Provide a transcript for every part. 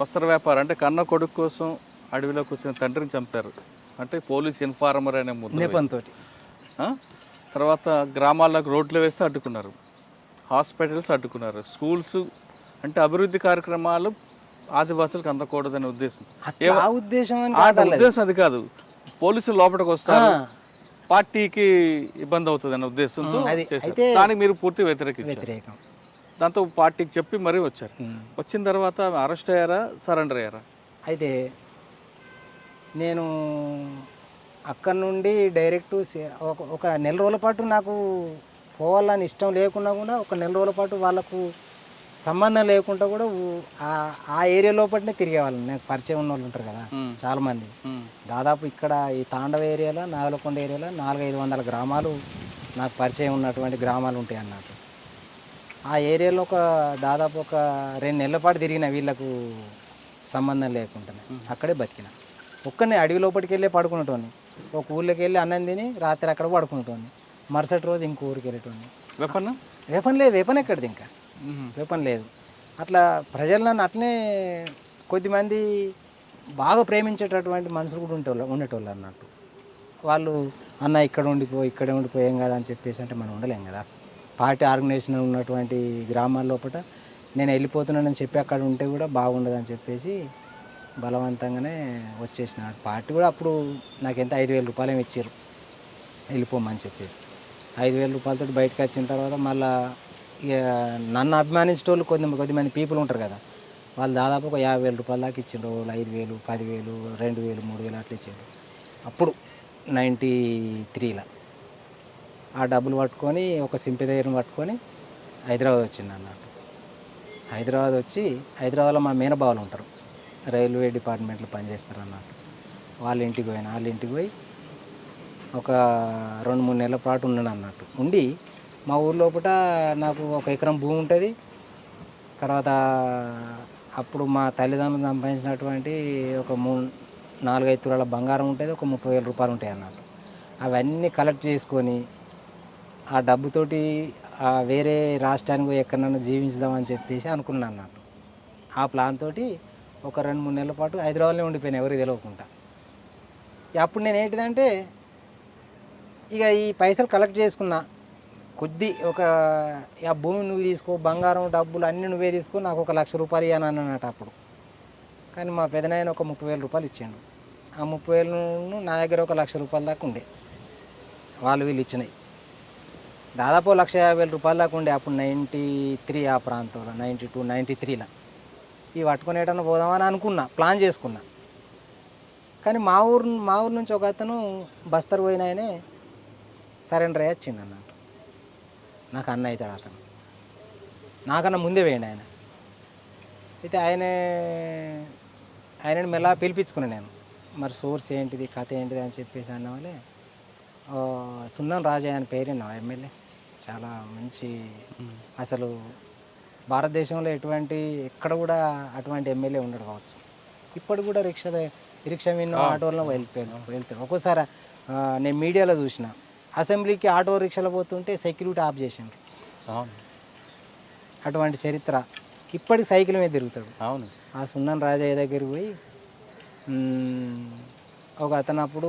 వస్త్ర వ్యాపారం అంటే కన్న కొడుకు కోసం అడవిలోకి వచ్చిన తండ్రిని చంపారు. అంటే పోలీస్ ఇన్ఫార్మర్ అనే. నెపంతో? తర్వాత గ్రామాలకు రోడ్లు వేస్తే అడ్డుకున్నారు. హాస్పిటల్స్ అడ్డుకున్నారు. స్కూల్స్ అంటే అభివృద్ధి కార్యక్రమాలు ఆదివాసులకు అందకూడదనే ఉద్దేశం. ఉద్దేశం. ఉద్దేశం అది కాదు. పోలీసులు లోపలికి వస్తారు. పార్టీకి ఇబ్బంది అవుతుంది అనే ఉద్దేశంతో దానికి మీరు పూర్తి వ్యతిరేకించారు. వ్యతిరేకం. దాంతో పార్టీకి చెప్పి మరీ వచ్చారు. వచ్చిన తర్వాత అరెస్ట్ అయ్యారా సరెండర్ అయ్యారా అయితే నేను అక్కడ నుండి డైరెక్ట్ ఒక నెల రోజుల పాటు నాకు పోవాలని ఇష్టం లేకున్నా కూడా ఒక నెల రోజుల పాటు వాళ్ళకు సంబంధం లేకుండా కూడా ఆ- ఏరియా లోపలనే తిరిగేవాళ్ళం నాకు పరిచయం ఉన్న వాళ్ళు ఉంటారు కదా. చాలామంది. దాదాపు ఇక్కడ ఈ తాండవ ఏరియాలో నాగలకొండ ఏరియాలో నాలుగైదు వందల గ్రామాలు నాకు పరిచయం ఉన్నటువంటి గ్రామాలు ఉంటాయి అన్నట్టు ఆ ఏరియాలో ఒక దాదాపు ఒక రెండు నెలల పాటు తిరిగిన వీళ్ళకు సంబంధం లేకుండానే అక్కడే బతికిన. ఒక్కనే అడవి లోపలికి వెళ్ళి పడుకునేటోని ఒక ఊళ్ళోకి వెళ్ళి అన్నం తిని రాత్రి అక్కడ పడుకునేటోని మరుసటి రోజు ఇంకో ఊరికి వెళ్ళేటోని వెపన్? వెపన్ లేదు వెపన్ ఎక్కడిది ఇంకా? వెపన్ లేదు. అట్లా ప్రజలు నన్ను అట్లనే కొద్దిమంది బాగా ప్రేమించేటటువంటి మనుషులు కూడా ఉంటే ఉండేటోళ్ళు అన్నట్టు. వాళ్ళు అన్న ఇక్కడ ఉండిపో ఇక్కడే ఉండిపోయాం కదా అని చెప్పేసి అంటే మనం ఉండలేం కదా. పార్టీ ఆర్గనైజేషన్ ఉన్నటువంటి గ్రామాల లోపల నేను వెళ్ళిపోతున్నానని చెప్పి అక్కడ ఉంటే కూడా బాగుండదని చెప్పేసి బలవంతంగానే వచ్చేసిన పార్టీ కూడా అప్పుడు నాకు ఎంత ఐదు వేల రూపాయలు ఏమి ఇచ్చారు. వెళ్ళిపోమని చెప్పేసి. ఐదు వేల రూపాయలతో బయటకు వచ్చిన తర్వాత మళ్ళా ఇక నన్ను అభిమానించేటోళ్ళు కొద్ది కొద్దిమంది పీపుల్ ఉంటారు కదా వాళ్ళు దాదాపు ఒక యాభై వేల రూపాయల దాకా ఇచ్చిండ్రు. వాళ్ళు ఐదు వేలు పదివేలు రెండు వేలు మూడు వేలు అట్లా ఇచ్చిండ్రు. అప్పుడు నైంటీ త్రీలో ఆ డబ్బులు పట్టుకొని ఒక సింపిదైర్ని పట్టుకొని హైదరాబాద్ వచ్చింది అన్నట్టు. హైదరాబాద్ వచ్చి హైదరాబాద్లో మా మేనబావులు ఉంటారు. రైల్వే డిపార్ట్మెంట్లో పనిచేస్తారు అన్నట్టు. వాళ్ళ ఇంటికి పోయిన వాళ్ళ ఇంటికి పోయి ఒక రెండు మూడు నెలల పాటు ఉన్నాను అన్నట్టు. ఉండి మా ఊరు లోపల నాకు ఒక ఎకరం భూమి ఉంటుంది. తర్వాత అప్పుడు మా తల్లిదండ్రులు సంపాదించినటువంటి ఒక మూడు నాలుగైదు తులాల బంగారం ఉంటుంది. ఒక ముప్పై వేల రూపాయలు ఉంటాయి అన్నట్టు. అవన్నీ కలెక్ట్ చేసుకొని ఆ డబ్బుతోటి వేరే రాష్ట్రానికి ఎక్కడన్నా జీవించుదామని చెప్పేసి అనుకున్నాను అన్నట్టు ఆ ప్లాన్ తోటి ఒక రెండు మూడు నెలల పాటు హైదరాబాద్లో ఉండిపోయాను ఎవరు తెలియకుండా అప్పుడు నేను ఏంటిదంటే ఇక ఈ పైసలు కలెక్ట్ చేసుకున్నా. కొద్ది ఒక ఆ భూమి నువ్వు తీసుకో బంగారం డబ్బులు అన్నీ నువ్వే తీసుకో నాకు ఒక లక్ష రూపాయలు ఇవ్వను అన్నట్టు అప్పుడు. కానీ మా పెదనాయన ఒక ముప్పై వేల రూపాయలు ఇచ్చాడు. ఆ ముప్పై వేలు నా దగ్గర ఒక లక్ష రూపాయల దాకా ఉండే. వాళ్ళు వీళ్ళు ఇచ్చినాయి. దాదాపు లక్ష యాభై వేల రూపాయల దాకా ఉండే అప్పుడు నైంటీ త్రీ ఆ ప్రాంతంలో నైంటీ టూ నైంటీ త్రీలో. ఇవి పట్టుకునేటన్నా పోదామని అనుకున్నా ప్లాన్ చేసుకున్నా. కానీ మా ఊరు మా ఊరు నుంచి ఒక అతను బస్తర్ పోయిన ఆయనే సరెండర్ అయ్యి వచ్చిండు అన్నట్టు నాకు అన్న అవుతాడు అతను. నాకన్నా ముందే వేయండి ఆయన. అయితే ఆయనే ఆయనని మెల్లా పిలిపించుకున్నాను నేను. మరి సోర్స్ ఏంటిది కథ ఏంటిది అని చెప్పేసి అన్న వాళ్ళే సున్నం రాజయ్య అని పేరేనా ఎమ్మెల్యే? చాలా మంచి అసలు భారతదేశంలో ఎటువంటి ఎక్కడ కూడా అటువంటి ఎమ్మెల్యే ఉండడు కావచ్చు. ఇప్పుడు కూడా రిక్షా రిక్షా మీద ఆటోలో వెళ్ళిపోయాను వెళ్తాను ఒక్కోసారి నేను మీడియాలో చూసిన అసెంబ్లీకి ఆటో రిక్షాలో పోతుంటే సెక్యూరిటీ ఆఫ్ అవును. అటువంటి చరిత్ర ఇప్పటికి సైకిల్ మీద తిరుగుతాడు. అవును. ఆ సున్నం రాజయ్య దగ్గరికి పోయి ఒక అతను అప్పుడు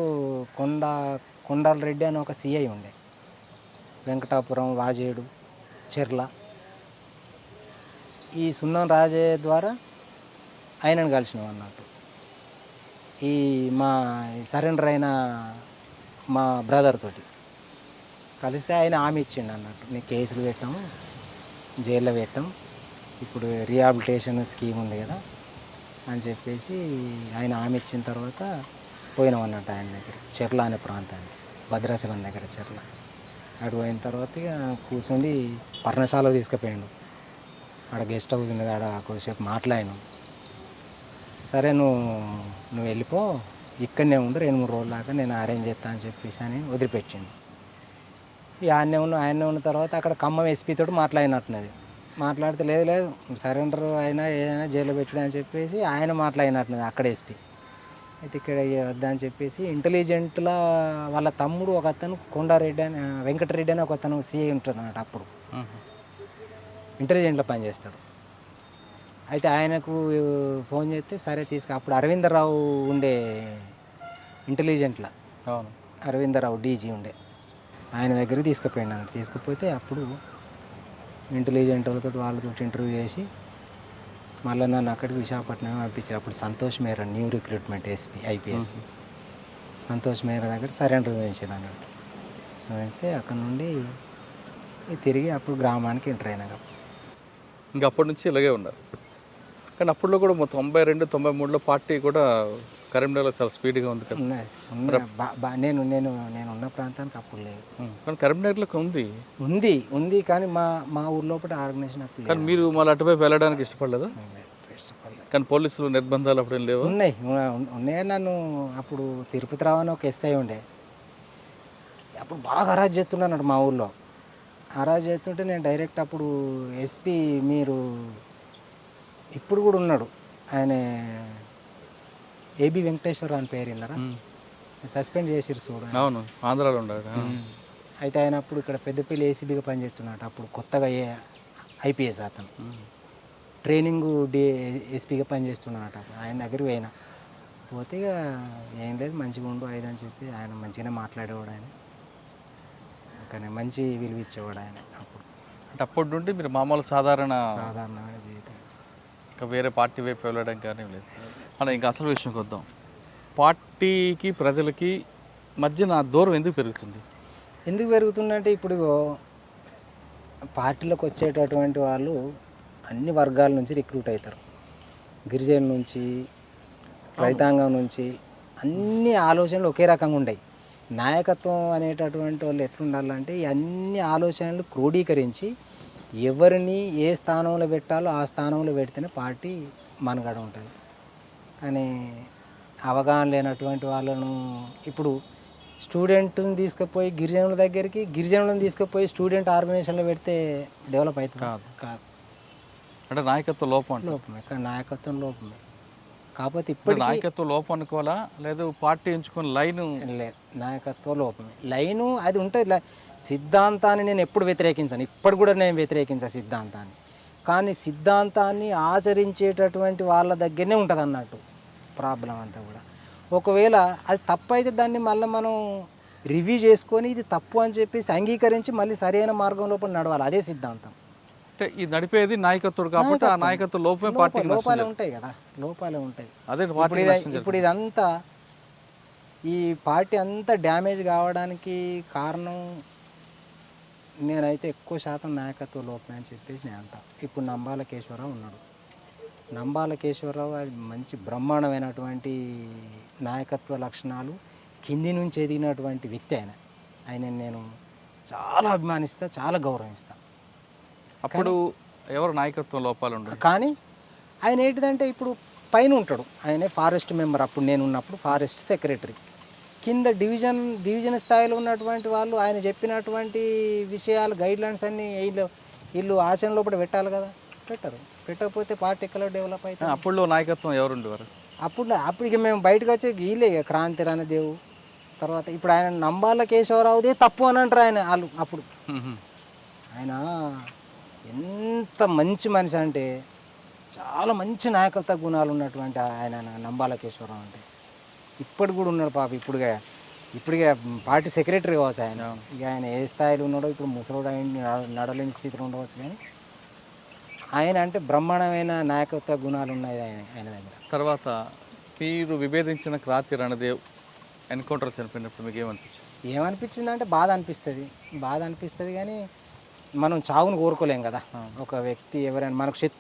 కొండ కొండాల రెడ్డి అని ఒక సిఐ ఉండే. వెంకటాపురం వాజేడు చెర్ల. ఈ సున్నం రాజే ద్వారా ఆయనను కలిసినాం అన్నట్టు. ఈ మా సరెండర్ అయిన మా బ్రదర్ తోటి. కలిస్తే ఆయన హామీ ఇచ్చిండు అన్నట్టు. నేను కేసులు పెట్టాము జైల్లో పెట్టాం ఇప్పుడు రీహాబిలిటేషన్ స్కీమ్ ఉంది కదా అని చెప్పేసి ఆయన హామీ ఇచ్చిన తర్వాత పోయినాం అన్నట్టు ఆయన దగ్గర చెర్ల అనే ప్రాంతానికి భద్రాచలం దగ్గర చెర్ల. అటు పోయిన తర్వాత ఇక కూర్చొని పర్ణశాల తీసుకుపోయాడు. ఆడ గెస్ట్ హౌస్ ఉన్నది ఆడ కొద్దిసేపు మాట్లాడినాం. సరే నువ్వు నువ్వు వెళ్ళిపో ఇక్కడనే ఉండు రెండు మూడు రోజుల దాకా నేను అరేంజ్ చేస్తా అని చెప్పేసి అని వదిలిపెట్టిండు. ఇక ఆయనే ఉన్న ఆయనే ఉన్న తర్వాత అక్కడ ఖమ్మం ఎస్పీతో మాట్లాడినట్టున్నది. మాట్లాడితే లేదు లేదు సరెండర్ అయినా ఏదైనా జైల్లో పెట్టడం అని చెప్పేసి ఆయన మాట్లాడినట్టున్నది అక్కడ ఎస్పీ అయితే ఇక్కడ ఇక వద్దా అని చెప్పేసి ఇంటెలిజెంట్లా వాళ్ళ తమ్ముడు ఒక అతను కొండారెడ్డి అని వెంకటరెడ్డి అని ఒక అతను సిఐ ఉంటాడు అన్నమాట అప్పుడు ఇంటెలిజెంట్లో పనిచేస్తాడు అయితే ఆయనకు ఫోన్ చేస్తే సరే తీసుకు అప్పుడు అరవిందరావు ఉండే ఇంటెలిజెంట్లా. అవును. అరవిందరావు డీజీ ఉండే. ఆయన దగ్గరికి తీసుకుపోయాను అన్నట్టు. తీసుకుపోతే అప్పుడు ఇంటెలిజెంట్ వాళ్ళతో వాళ్ళతో ఇంటర్వ్యూ చేసి మళ్ళీ నన్ను అక్కడికి విశాఖపట్నం పంపించారు. అప్పుడు Santosh Mera new recruitment SP IPS Santosh Mera దగ్గర సరెండర్ చూపించారు అన్నట్టు. చూపిస్తే అక్కడ నుండి తిరిగి అప్పుడు గ్రామానికి ఎంటర్ అయినాక ఇంకా అప్పటి నుంచి ఇలాగే ఉన్నారు. కానీ అప్పట్లో కూడా తొంభై రెండు తొంభై మూడులో పార్టీ కూడా కరీంనగర్లో చాలా స్పీడ్గా ఉంది కదా. నేను నేను నేను ఉన్న ప్రాంతానికి అప్పుడు లేదు. కానీ కరీంనగర్లో ఉంది. ఉంది ఉంది కానీ మా మా ఊరు లోపల ఆర్గనైజేషన్ అప్పుడు కానీ మీరు మళ్ళీ అటువైపు వెళ్ళడానికి ఇష్టపడలేదా? లేదు ఇష్టపడలేదు. కానీ పోలీసులు నిర్బంధాలు అప్పుడు ఏం లేవు? ఉన్నాయి. ఉన్న- ఉన్నాయి? నన్ను అప్పుడు తిరుపతి రావని ఒక ఎస్ఐ ఉండే. అప్పుడు బాగా హరాజ్ చేస్తున్నాడు మా ఊళ్ళో హరాజ్ చేస్తుంటే నేను డైరెక్ట్ అప్పుడు ఎస్పీ మీరు ఇప్పుడు కూడా ఉన్నాడు. ఆయన ఏబి వెంకటేశ్వర అని పేరు విన్నారా? సస్పెండ్ చేసిరు చూడండి అవును ఆంధ్రాలో ఆ. అయితే ఆయన అప్పుడు ఇక్కడ పెద్దపల్లి ఏసీబీగా పనిచేస్తున్నాడు అప్పుడు కొత్తగా ఏ ఐపీఎస్ అతను. ట్రైనింగ్ డి ఎస్పీగా పనిచేస్తున్నాడట ఆయన దగ్గరికి పోయినా. పోతే ఇక ఏం లేదు మంచిగా ఉండు అది అని చెప్పి ఆయన మంచిగానే మాట్లాడేవాడు ఆయన. కానీ మంచి విలువ ఇచ్చేవాడు ఆయన అప్పుడు. అంటే అప్పటి నుండి మీరు మామూలు సాధారణ సాధారణమైన జీవితం. ఇంకా వేరే పార్టీ వైపు వెళ్ళడం కానీ లేదు అలా ఇంకా అసలు విషయంకి వద్దాం పార్టీకి ప్రజలకి మధ్యన నా దూరం ఎందుకు పెరుగుతుంది? ఎందుకు పెరుగుతుందంటే ఇప్పుడు పార్టీలోకి వచ్చేటటువంటి వాళ్ళు అన్ని వర్గాల నుంచి రిక్రూట్ అవుతారు. గిరిజనుల నుంచి రైతాంగం నుంచి అన్ని ఆలోచనలు ఒకే రకంగా ఉంటాయి నాయకత్వం అనేటటువంటి వాళ్ళు ఎట్లుండాలంటే ఈ అన్ని ఆలోచనలు క్రోడీకరించి ఎవరిని ఏ స్థానంలో పెట్టాలో ఆ స్థానంలో పెడితేనే పార్టీ మనగడ ఉంటుంది. కానీ అవగాహన లేనటువంటి వాళ్ళను ఇప్పుడు స్టూడెంట్ని తీసుకుపోయి గిరిజనుల దగ్గరికి గిరిజనులను తీసుకుపోయి స్టూడెంట్ ఆర్గనైజేషన్లో పెడితే డెవలప్ అవుతుంది. కాదు. కాదు. అంటే నాయకత్వ లోపం లోపమే. కానీ నాయకత్వం లోపమే. కాకపోతే ఇప్పుడు నాయకత్వ లోపం అనుకోవాలా? లేదు పార్టీ ఎంచుకున్న లైన్? లేదు నాయకత్వ లోపమే. లైను అది ఉంటుంది. సిద్ధాంతాన్ని నేను ఎప్పుడు వ్యతిరేకించాను. ఇప్పుడు కూడా నేను వ్యతిరేకించాను సిద్ధాంతాన్ని. కానీ సిద్ధాంతాన్ని ఆచరించేటటువంటి వాళ్ళ దగ్గరనే ఉంటుంది అన్నట్టు ప్రాబ్లం అంతా కూడా. ఒకవేళ అది తప్పు అయితే దాన్ని మళ్ళీ మనం రివ్యూ చేసుకొని ఇది తప్పు అని చెప్పేసి అంగీకరించి మళ్ళీ సరైన మార్గం లోపల నడవాలి. అదే సిద్ధాంతం. అంటే ఈ నడిపేది నాయకత్వుడు కాబట్టి ఆ నాయకత్వ. లోపమే పార్టీకి లోప- లోపాలే ఉంటాయి కదా. లోపాలే ఉంటాయి. అదే ఇప్పుడు పార్టీ ఇది ఇదంతా ఈ పార్టీ అంతా డ్యామేజ్ కావడానికి కారణం నేనైతే ఎక్కువ శాతం నాయకత్వ లోపమే అని చెప్పేసి నేను అంటా. ఇప్పుడు నంబాల కేశవరావు ఉన్నాడు. నంబాల కేశవరావు అది మంచి బ్రహ్మాండమైనటువంటి నాయకత్వ లక్షణాలు కింది నుంచి ఎదిగినటువంటి వ్యక్తి ఆయన. ఆయన నేను చాలా అభిమానిస్తా చాలా గౌరవిస్తా. అప్పుడు ఎవరు నాయకత్వం లోపాలు ఉండవు? కానీ ఆయన ఏంటిదంటే ఇప్పుడు పైన ఉంటాడు. ఆయనే ఫారెస్ట్ మెంబర్. అప్పుడు నేను ఉన్నప్పుడు ఫారెస్ట్ సెక్రటరీ. కింద డివిజన్ డివిజన్ స్థాయిలో ఉన్నటువంటి వాళ్ళు ఆయన చెప్పినటువంటి విషయాలు గైడ్లైన్స్ అన్ని వీళ్ళు వీళ్ళు ఆచరణ లోపల పెట్టాలి కదా? పెట్టరు. పెట్టకపోతే పార్టీ ఎక్కడ డెవలప్ అవుతుంది? అప్పుడులో నాయకత్వం ఎవరు ఉండేవారు? అప్పుడు అప్పుడు ఇక మేము బయటకు వచ్చే వీళ్ళే ఇక క్రాంతి రణదేవు తర్వాత ఇప్పుడు ఆయన నంబాల కేశవరావుదే తప్పు అని అంటారు ఆయన వాళ్ళు అప్పుడు. ఆయన ఎంత మంచి మనిషి అంటే చాలా మంచి నాయకత్వ గుణాలు ఉన్నటువంటి ఆయన నంబాల కేశవరావు అంటే. ఇప్పటికి కూడా ఉన్నాడు పాప ఇప్పుడుగా. ఇప్పుడుగా పార్టీ సెక్రటరీ కావచ్చు ఆయన. ఇక ఆయన ఏ స్థాయిలో ఉన్నాడో ఇప్పుడు ముసలోడు ఆయన నడలేని స్థితిలో ఉండవచ్చు కానీ ఆయన అంటే బ్రహ్మాండమైన నాయకత్వ గుణాలు ఉన్నాయి ఆయన ఆయన దగ్గర. తర్వాత మీరు విభేదించిన క్రాంతి రణదేవ్ ఎన్కౌంటర్ చనిపోయినప్పుడు మీకు ఏమనిపించింది? ఏమనిపించింది అంటే బాధ అనిపిస్తుంది. బాధ అనిపిస్తుంది కానీ మనం చావును కోరుకోలేం కదా. ఒక వ్యక్తి ఎవరైనా మనకు శత్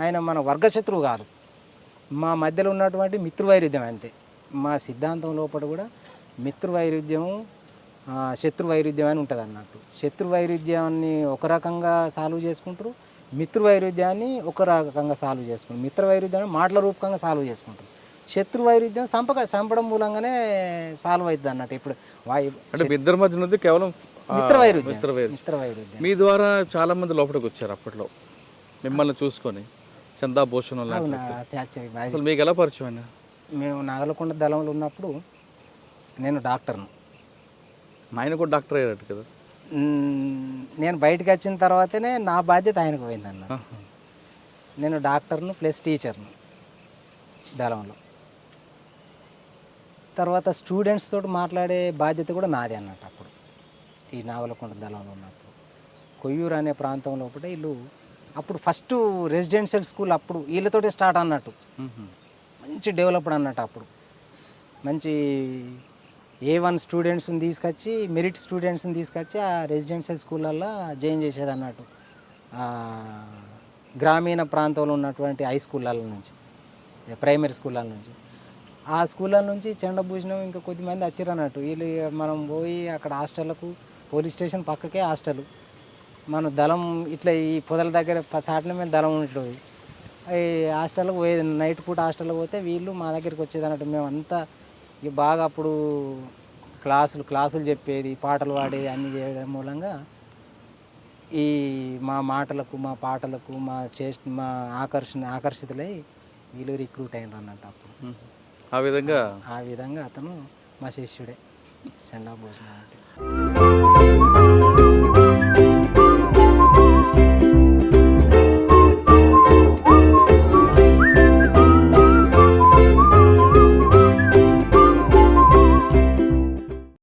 ఆయన మన వర్గ శత్రువు కాదు. మా మధ్యలో ఉన్నటువంటి మిత్రువైరుధ్యం అంతే. మా సిద్ధాంతం లోపల కూడా మిత్రువైరుధ్యం శత్రు వైరుధ్యం అని ఉంటుంది అన్నట్టు శత్రు వైరుధ్యాన్ని ఒక రకంగా సాల్వ్ చేసుకుంటారు. మిత్రు వైరుధ్యాన్ని ఒక రకంగా సాల్వ్ చేసుకుంటారు మిత్ర వైరుధ్యాన్ని మాటల రూపకంగా సాల్వ్ చేసుకుంటారు శత్రు వైరుధ్యం సంపక చంపడం మూలంగానే సాల్వ్ అవుతుంది అన్నట్టు. ఇప్పుడు అంటే మీ ఇద్దరి మధ్య ఉన్నది కేవలం మిత్ర వైరుధ్యం మిత్ర వైరుధ్యం. మీ ద్వారా చాలా మంది లోపలికి వచ్చారు అప్పట్లో. మిమ్మల్ని చూసుకొని చందా భూషణం. అసలు మీకు ఎలా పరిచయం మేము నాగలకొండ దళంలో ఉన్నప్పుడు నేను డాక్టర్ను. ఆయన కూడా డాక్టర్ అయ్యారట కదా? మ్, నేను బయటకు వచ్చిన తర్వాతనే నా బాధ్యత ఆయనకు పోయిందన్న. నేను డాక్టర్ను ప్లస్ టీచర్ను దళంలో. తర్వాత స్టూడెంట్స్ తోటి మాట్లాడే బాధ్యత కూడా నాది అన్నట్టు అప్పుడు. ఈ నావలకొండ దళంలో ఉన్నప్పుడు. కొయ్యూరు అనే ప్రాంతం లోపల వీళ్ళు అప్పుడు ఫస్ట్ రెసిడెన్షియల్ స్కూల్ అప్పుడు వీళ్ళతోటే స్టార్ట్ అన్నట్టు. మంచి డెవలప్డ్ అన్నట్టు అప్పుడు. మంచి ఏ వన్ స్టూడెంట్స్ని తీసుకొచ్చి మెరిట్ స్టూడెంట్స్ని తీసుకొచ్చి ఆ రెసిడెన్షియల్ స్కూళ్ళల్లో జాయిన్ చేసేది అన్నట్టు గ్రామీణ ప్రాంతంలో ఉన్నటువంటి హై స్కూళ్ళ నుంచి ప్రైమరీ స్కూళ్ళ నుంచి. ఆ స్కూళ్ళ నుంచి చెండభూషణం ఇంకా కొద్దిమంది వచ్చారు అన్నట్టు వీళ్ళు ఇక మనం పోయి అక్కడ హాస్టళ్ళకు పోలీస్ స్టేషన్ పక్కకే హాస్టల్. మన దళం ఇట్లా ఈ పొదల దగ్గర ప- సాట్ల మీద దళం ఉంటుంది ఈ హాస్టల్కి పోయేది నైట్ పూట హాస్టల్కి పోతే వీళ్ళు మా దగ్గరికి వచ్చేది అన్నట్టు మేమంతా ఇక బాగా అప్పుడు క్లాసులు క్లాసులు చెప్పేది పాటలు పాడేది అన్నీ చేయడం మూలంగా ఈ మా మాటలకు మా పాటలకు మా చేష్ట మా ఆకర్షణ ఆకర్షితులై వీళ్ళు రిక్రూట్ అయినారు అన్నట్టు అప్పుడు. ఆ విధంగా? ఆ విధంగా అతను మా శిష్యుడే చండా భోజనం అంటే